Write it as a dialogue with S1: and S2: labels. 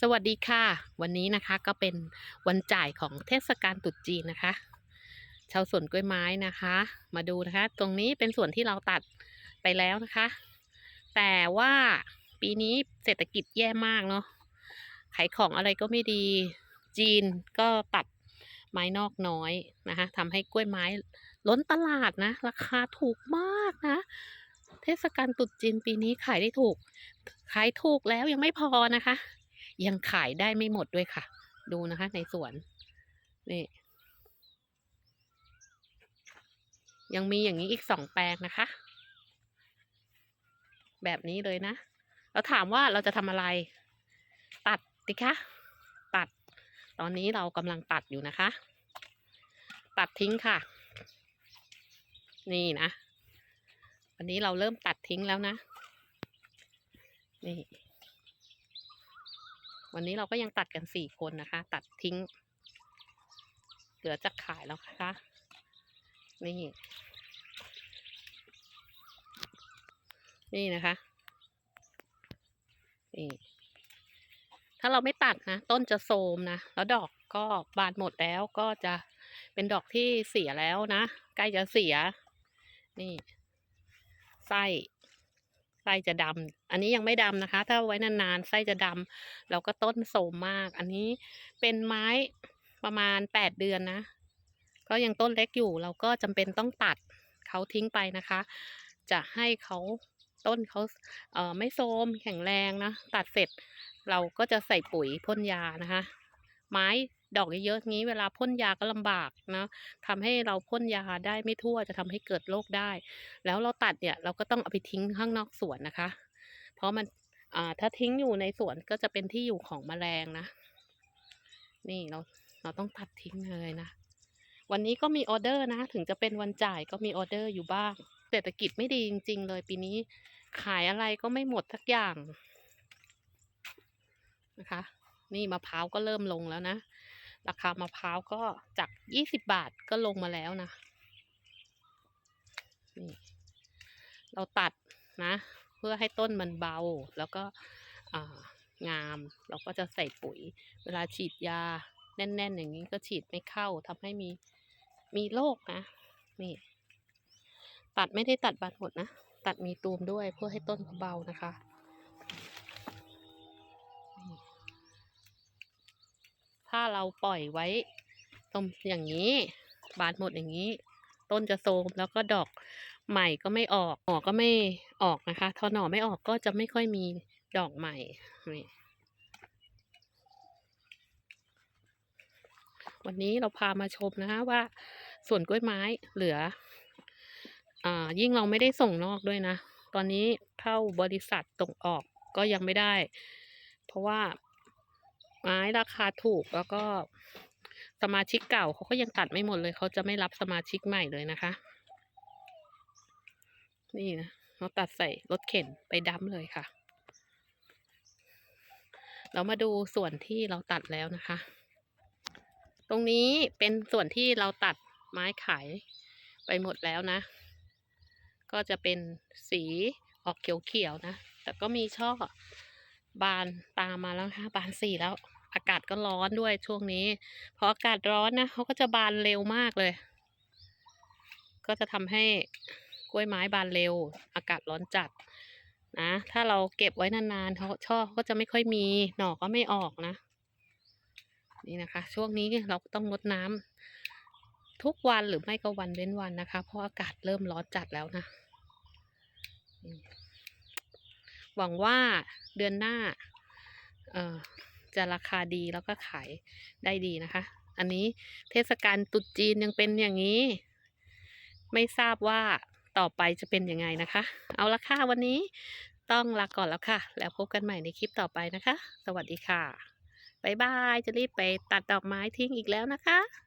S1: สวัสดีค่ะ วันนี้นะคะก็เป็นวันจ่ายของเทศกาลตรุษจีนนะคะ ชาวสวนกล้วยไม้นะคะ มาดูนะคะ ตรงนี้เป็นส่วนที่เราตัดไปแล้วนะคะ แต่ว่าปีนี้เศรษฐกิจแย่มากเนาะขายของอะไรก็ไม่ดีจีนก็ตัดไม้นอกน้อยนะคะทำให้กล้วยไม้ล้นตลาดนะ ราคาถูกมากนะ เทศกาลตรุษจีนปีนี้ขายได้ถูก ขายถูกแล้วยังไม่พอนะคะ ยังขายได้ไม่หมดด้วยค่ะ ดูนะคะในสวนนี่ยังมีอย่างนี้อีกสองแปลงนะคะ แบบนี้เลยนะ แล้วถามว่าเราจะทำอะไร ตัดดิคะ ตัด ตอนนี้เรากำลังตัดอยู่นะคะ ตัดทิ้งค่ะ นี่นะวันนี้เราเริ่มตัดทิ้งแล้วนะ นี่ วันนี้เราก็ยังตัดกันสี่คนนะคะ ตัดทิ้ง เหลือจะขายแล้วนะคะ นี่ นี่นะคะ นี่ ถ้าเราไม่ตัดนะ ต้นจะโทรมนะ แล้วดอกก็บานหมดแล้วก็จะเป็นดอกที่เสียแล้วนะ ใกล้จะเสีย นี่ ไส้ ไส้จะดำอันนี้ยังไม่ดำนะคะ ถ้าไว้นานๆไส้จะดำแล้วก็ต้นโสมมาก อันนี้เป็นไม้ประมาณแปดเดือนนะ ก็ยังต้นเล็กอยู่ เราก็จำเป็นต้องตัดเขาทิ้งไปนะคะ จะให้เขาต้นเขาเอ่อไม่โทมแข็งแรงนะ ตัดเสร็จเราก็จะใส่ปุ๋ยพ่นยานะคะ ไม้ ดอกเยอะๆงี้เวลาพ่นยาก็ลำบากนะทำให้เราพ่นยาได้ไม่ทั่วจะทำให้เกิดโรคได้ แล้วเราตัดเนี่ยเราก็ต้องเอาไปทิ้งข้างนอกสวนนะคะ เพราะมันอ่าถ้าทิ้งอยู่ในสวนก็จะเป็นที่อยู่ของแมลงนะ นี่เราเราต้องตัดทิ้งเลยนะ วันนี้ก็มีออเดอร์นะ ถึงจะเป็นวันจ่ายก็มีออเดอร์อยู่บ้าง เศรษฐกิจไม่ดีจริง ๆ เลยปีนี้ ขายอะไรก็ไม่หมดสักอย่างนะคะ นี่มะพร้าวก็เริ่มลงแล้วนะ ราคามะพร้าวก็จากยี่สิบบาทก็ลงมาแล้วนะนี่เราตัดนะ เพื่อให้ต้นมันเบาแล้วก็งาม เราก็จะใส่ปุ๋ย เวลาฉีดยาแน่น ๆ อย่างนี้ก็ฉีดไม่เข้าทำให้มีมีโรคนะนี่ตัดไม่ได้ตัดบานหมดนะ ตัดมีตูมด้วยเพื่อให้ต้นเบานะคะ เราปล่อยไว้ตรงอย่างนี้ บานหมดอย่างนี้ ต้นจะโทรมแล้วก็ดอกใหม่ก็ไม่ออกหน่อก็ไม่ออกนะคะทอหน่อไม่ออกก็จะไม่ค่อยมีดอกใหม่นี่วันนี้เราพามาชมนะคะว่าสวนกล้วยไม้เหลืออ่ายิ่งเราไม่ได้ส่งนอกด้วยนะ ตอนนี้เข้าบริษัทส่งออกก็ยังไม่ได้ เพราะว่า ไม้ราคาถูกแล้วก็สมาชิกเก่าเขาก็ยังตัดไม่หมดเลย เขาจะไม่รับสมาชิกใหม่เลยนะคะ นี่นะเราตัดใส่รถเข็นไปดั้มเลยค่ะ เรามาดูส่วนที่เราตัดแล้วนะคะ ตรงนี้เป็นส่วนที่เราตัดไม้ขายไปหมดแล้วนะ ก็จะเป็นสีออกเขียวๆนะ แต่ก็มีช่อ บานตามมาแล้วนะคะบานสี่แล้ว อากาศก็ร้อนด้วยช่วงนี้พออากาศร้อนนะเขาก็จะบานเร็วมากเลย ก็จะทำให้กล้วยไม้บานเร็ว อากาศร้อนจัดนะถ้าเราเก็บไว้นานๆเขาช่อเขาก็จะไม่ค่อยมีหน่อก็ไม่ออกนะ นี่นะคะ ช่วงนี้เราต้องรดน้ำทุกวันหรือไม่ก็วันเว้นวันนะคะ เพราะอากาศเริ่มร้อนจัดแล้วนะ หวังว่าเดือนหน้าเออจะราคาดีแล้วก็ขายได้ดีนะคะ อันนี้เทศกาลตรุษจีนยังเป็นอย่างนี้ ไม่ทราบว่าต่อไปจะเป็นยังไงนะคะ เอาละค่ะวันนี้ต้องลาก่อนแล้วค่ะ แล้วพบกันใหม่ในคลิปต่อไปนะคะ สวัสดีค่ะบ๊ายบาย จะรีบไปตัดดอกไม้ทิ้งอีกแล้วนะคะ